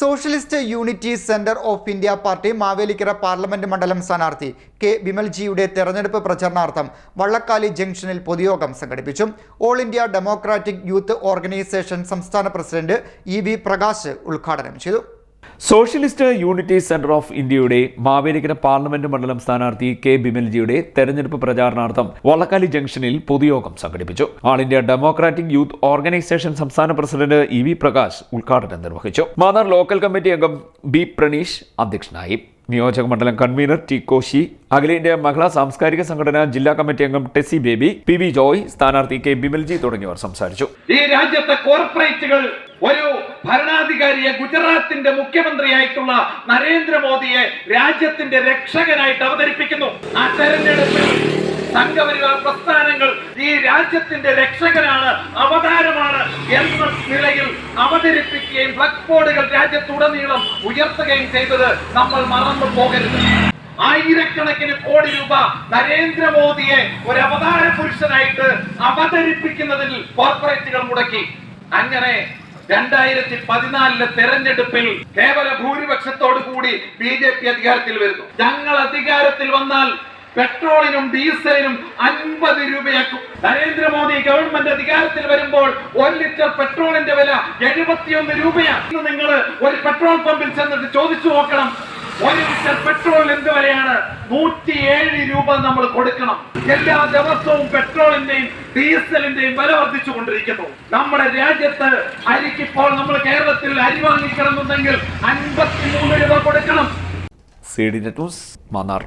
Socialist unity centre of India party Mavelikara parliament മണ്ഡലം സ്ഥാനാർത്ഥി K ബിമൽജിയുടെ തെരഞ്ഞെടുപ്പ് പ്രചരണാർത്ഥം വള്ളക്കാലി ജംഗ്ഷനിൽ പൊതുയോഗം സംഘടിപ്പിച്ചു. All India democratic youth organisation സംസ്ഥാന പ്രസിഡന്റ് ഇ വി പ്രകാശ് ഉദ്ഘാടനം ചെയ്തു. സോഷ്യലിസ്റ്റ് യൂണിറ്റി സെന്റർ ഓഫ് ഇന്ത്യയുടെ മാവേലിക്കര പാർലമെന്റ് മണ്ഡലം സ്ഥാനാർത്ഥി കെ ബിമൽജിയുടെ തെരഞ്ഞെടുപ്പ് പ്രചാരണാർത്ഥം വള്ളക്കാലി ജംഗ്ഷനിൽ പൊതുയോഗം സംഘടിപ്പിച്ചു. All India democratic youth organisation സംസ്ഥാന പ്രസിഡന്റ് ഇ വി പ്രകാശ് ഉദ്ഘാടനം നിർവഹിച്ചു. മാന്നാർ ലോക്കൽ കമ്മിറ്റി അംഗം ബി പ്രണീഷ് അധ്യക്ഷനായി. നിയോജക മണ്ഡലം കൺവീനർ ടി കോശി അഖിലേന്ത്യാ മഹിളാ സാംസ്കാരിക സംഘടന ജില്ലാ കമ്മിറ്റി അംഗം ടെസി ബേബി പി വി ജോയ് സ്ഥാനാർത്ഥി കെ ബിമൽജി തുടങ്ങിയവർ സംസാരിച്ചു. ഈ രാജ്യത്തെ കോർപ്പറേറ്റുകൾ ഒരു ഭരണാധികാരിയെ ഗുജറാത്തിന്റെ മുഖ്യമന്ത്രിയായിട്ടുള്ള നരേന്ദ്രമോദിയെ രാജ്യത്തിന്റെ രക്ഷകനായിട്ട് അവതരിപ്പിക്കുന്നു. ആ തെരഞ്ഞെടുപ്പിൽ സംഘപരിവാർ പ്രസ്ഥാനങ്ങൾ ഈ രാജ്യത്തിന്റെ രക്ഷകനാണ് അവതാരമാണ് എന്ന നിലയിൽ അവതരിപ്പിക്കുകയും ഫ്ലക്സ് ബോർഡുകൾ രാജ്യത്തുടനീളം ഉയർത്തുകയും ചെയ്തത് നമ്മൾ മറന്നു പോകരുത്. ആയിരക്കണക്കിന് കോടി രൂപ നരേന്ദ്രമോദിയെ ഒരു അവതാര പുരുഷനായിട്ട് അവതരിപ്പിക്കുന്നതിൽ കോർപ്പറേറ്റുകൾ മുടക്കി. അങ്ങനെ രണ്ടായിരത്തി പതിനാലിലെ തെരഞ്ഞെടുപ്പിൽ കേവല ഭൂരിപക്ഷത്തോടു കൂടി ബി ജെ പി അധികാരത്തിൽ വരുന്നു. ഞങ്ങൾ അധികാരത്തിൽ വന്നാൽ പെട്രോളിനും ഡീസലിനും അൻപത് രൂപയാക്കും. നരേന്ദ്രമോദി ഗവൺമെന്റ് അധികാരത്തിൽ വരുമ്പോൾ ഒരു ലിറ്റർ പെട്രോളിന്റെ വില എഴുപത്തിയൊന്ന് രൂപയാണ്. നിങ്ങൾ ഒരു പെട്രോൾ പമ്പിൽ ചെന്നിട്ട് ചോദിച്ചു നോക്കണം ഒരു ലിറ്റർ പെട്രോൾ എന്ത് വരെയാണ് നൂറ്റിയേഴ് രൂപ നമ്മൾ കൊടുക്കണം. എല്ലാ ദിവസവും പെട്രോളിന്റെയും ഡീസലിന്റെയും വില വർദ്ധിച്ചുകൊണ്ടിരിക്കുന്നു. നമ്മുടെ രാജ്യത്ത് അരിക്കിപ്പോൾ നമ്മൾ കേരളത്തിൽ അരി വാങ്ങിക്കണമെന്നുണ്ടെങ്കിൽ അൻപത്തിമൂന്ന് രൂപ കൊടുക്കണം. C D news Mannar.